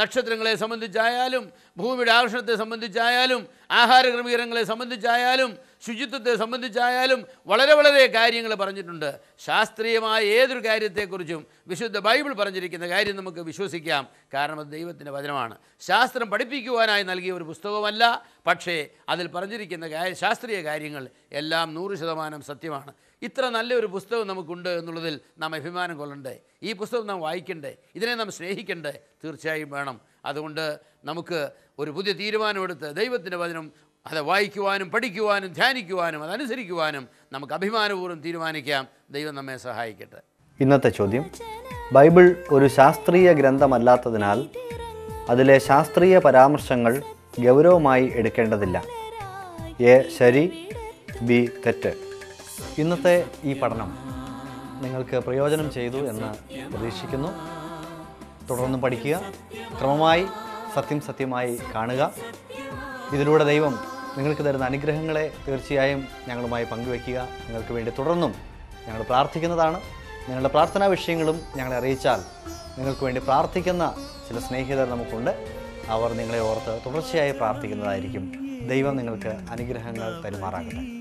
നക്ഷത്രങ്ങളെ സംബന്ധിച്ചായാലും ഭൂമിയുടെ ആകർഷണത്തെ സംബന്ധിച്ചായാലും ആഹാര ക്രമീകരണങ്ങളെ സംബന്ധിച്ചായാലും ശുചിത്വത്തെ സംബന്ധിച്ചായാലും വളരെ വളരെ കാര്യങ്ങൾ പറഞ്ഞിട്ടുണ്ട്. ശാസ്ത്രീയമായ ഏതൊരു കാര്യത്തെക്കുറിച്ചും വിശുദ്ധ ബൈബിൾ പറഞ്ഞിരിക്കുന്ന കാര്യം നമുക്ക് വിശ്വസിക്കാം. കാരണം അത് ദൈവത്തിന്റെ വചനമാണ്. ശാസ്ത്രം പഠിപ്പിക്കുവാനായി നൽകിയ ഒരു പുസ്തകമല്ല പക്ഷേ അതിൽ പറഞ്ഞിരിക്കുന്ന ശാസ്ത്രീയ കാര്യങ്ങൾ എല്ലാം നൂറ് ശതമാനം സത്യമാണ്. ഇത്ര നല്ലൊരു പുസ്തകം നമുക്കുണ്ട് എന്നുള്ളതിൽ നാം അഭിമാനം കൊള്ളണ്ടേ? ഈ പുസ്തകം നാം വായിക്കണ്ടേ? ഇതിനെ നാം സ്നേഹിക്കണ്ടേ? തീർച്ചയായും വേണം. അതുകൊണ്ട് നമുക്ക് ഒരു പുതിയ തീരുമാനമെടുത്ത് ദൈവത്തിന്റെ വചനം അത് വായിക്കുവാനും പഠിക്കുവാനും ധ്യാനിക്കുവാനും അതനുസരിക്കുവാനും നമുക്ക് അഭിമാനപൂർവം തീരുമാനിക്കാം. ദൈവം നമ്മെ സഹായിക്കട്ടെ. ഇന്നത്തെ ചോദ്യം. ബൈബിൾ ഒരു ശാസ്ത്രീയ ഗ്രന്ഥമല്ലാത്തതിനാൽ അതിലെ ശാസ്ത്രീയ പരാമർശങ്ങൾ ഗൗരവമായി എടുക്കേണ്ടതില്ല. എ ശരി ബി തെറ്റ്. ഇന്നത്തെ ഈ പഠനം നിങ്ങൾക്ക് പ്രയോജനം ചെയ്തു എന്ന് പ്രതീക്ഷിക്കുന്നു. തുടർന്ന് പഠിക്കുക ക്രമമായി സത്യം സത്യമായി കാണുക. ഇതിലൂടെ ദൈവം നിങ്ങൾക്ക് തരുന്ന അനുഗ്രഹങ്ങളെ തീർച്ചയായും ഞങ്ങളുമായി പങ്കുവയ്ക്കുക. നിങ്ങൾക്ക് വേണ്ടി തുടർന്നും ഞങ്ങൾ പ്രാർത്ഥിക്കുന്നതാണ്. നിങ്ങളുടെ പ്രാർത്ഥനാ വിഷയങ്ങളും ഞങ്ങളെ അറിയിച്ചാൽ നിങ്ങൾക്ക് വേണ്ടി പ്രാർത്ഥിക്കുന്ന ചില സ്നേഹിതർ നമുക്കുണ്ട്. അവർ നിങ്ങളെ ഓർത്ത് തുടർച്ചയായി പ്രാർത്ഥിക്കുന്നതായിരിക്കും. ദൈവം നിങ്ങൾക്ക് അനുഗ്രഹങ്ങൾ തരുമാറാകട്ടെ.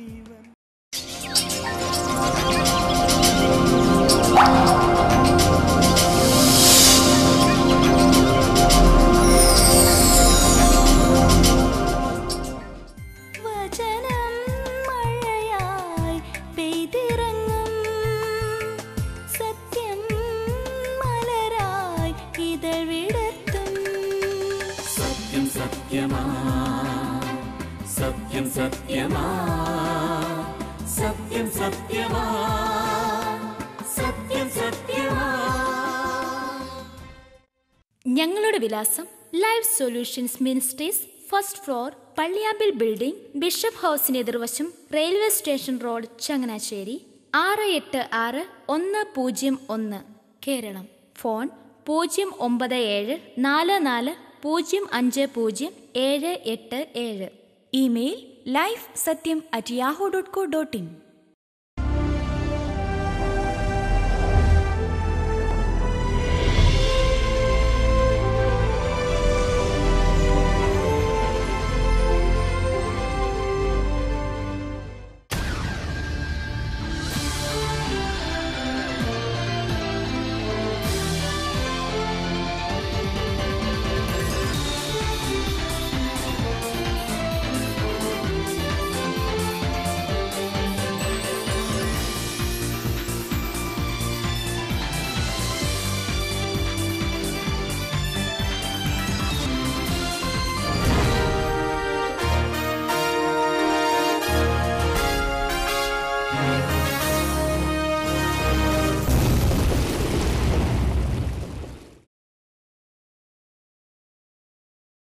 വിലാസം life solutions ministries first floor Palliyampil building bishop ഹൗസിന് എതിർവശം റെയിൽവേ സ്റ്റേഷൻ റോഡ് ചങ്ങനാശ്ശേരി ആറ് എട്ട് ആറ് ഒന്ന് പൂജ്യം ഒന്ന് കേരളം. ഫോൺ പൂജ്യം ഒമ്പത് ഏഴ് നാല് നാല് പൂജ്യം അഞ്ച് പൂജ്യം ഏഴ് എട്ട് ഏഴ്. Email life Sathyam at Yahoo dot co dot in.